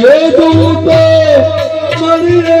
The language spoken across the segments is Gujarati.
ये दूत मरी रे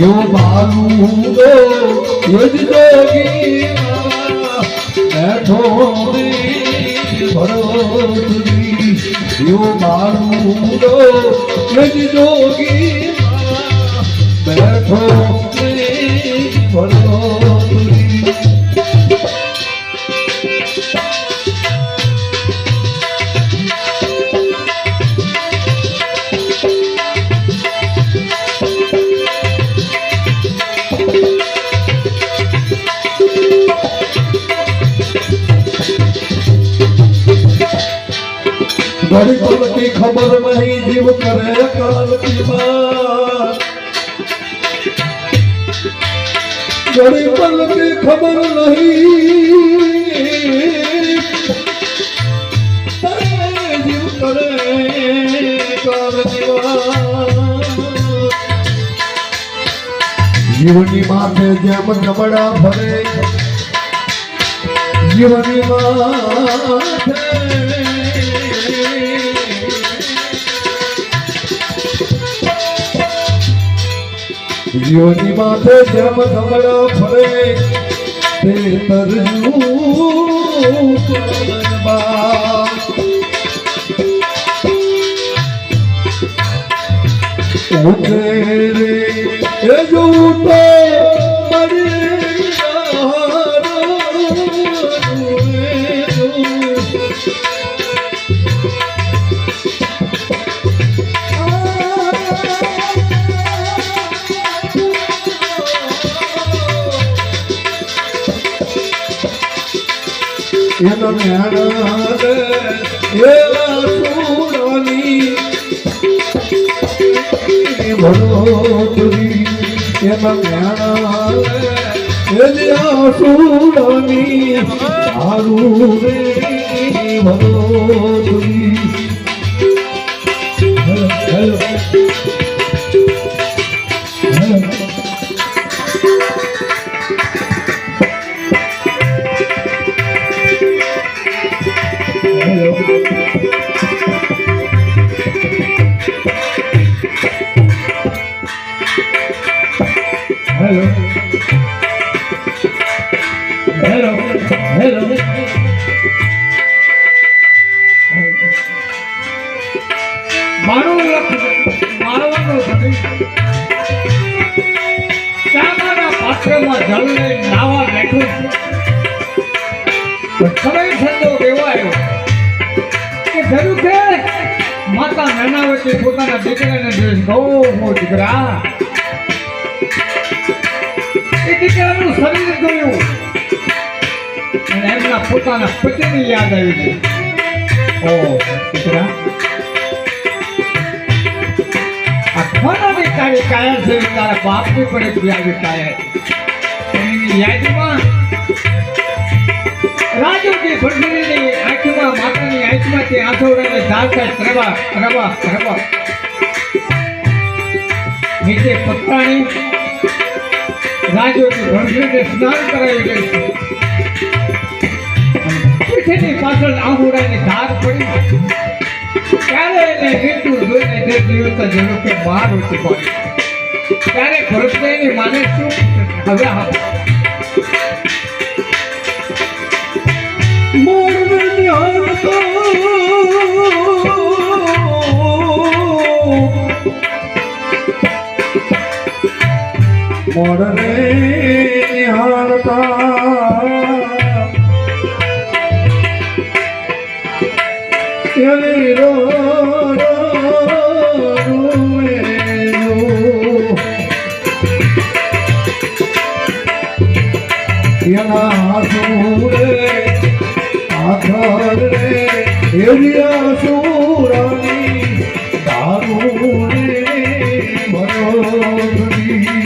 યો બાલુડો યજ જોગી બેઠો ભરોતરી યો બાલુડો યજ જોગી બેઠો ઘડપલ કી ખબર નહીં જીવ કરે કાલ કી ઘડપલ કી ખબર નહીં. જીવ કરે કાલ જીવની માથે જેમ નબળા ભરે, જીવની માથે જીવની માથે જેમ નબળા ફરે તે તરજું ઉઠે રે જૂઠો મરી એનો જ્ઞાન એવા સુરની ભરોતરી એમાં જ્ઞાન સુરની હારું રે ભરોતરી પોતાના દીકરા. એ જોયું. અને એમના પોતાના પતિની યાદ આવી ગઈ. દીકરા. આ કોનાની તારી કાયા છે પણ એક છે. પીઠની પાછળ આંગોડાની ધાર પડી. ત્યારે એને મૃત્યુ જોઈને જે દિવસ ત્યારે ભરતભાઈની માને શું? હવે હા. મોરવે નિહાળતા એની રો. એના સુરે આખર રે એરિયા સુરાની દારૂ રે ભરોગી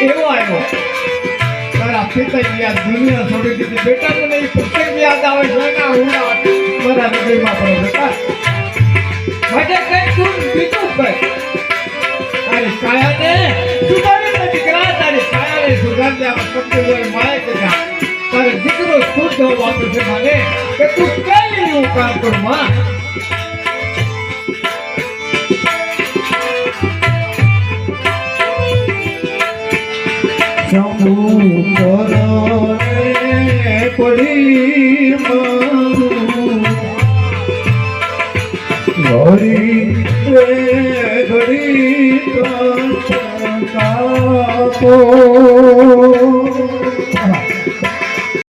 એવો આવ્યો તારા કાયાને સુધારી દીકરા તારી કાયાને સુધારી આ સત્ય માય કે તારે દીકરો શુદ્ધ હોવા છે મને કે તું કઈ કામ કર, માં? કરણે પડી મારું ઘડી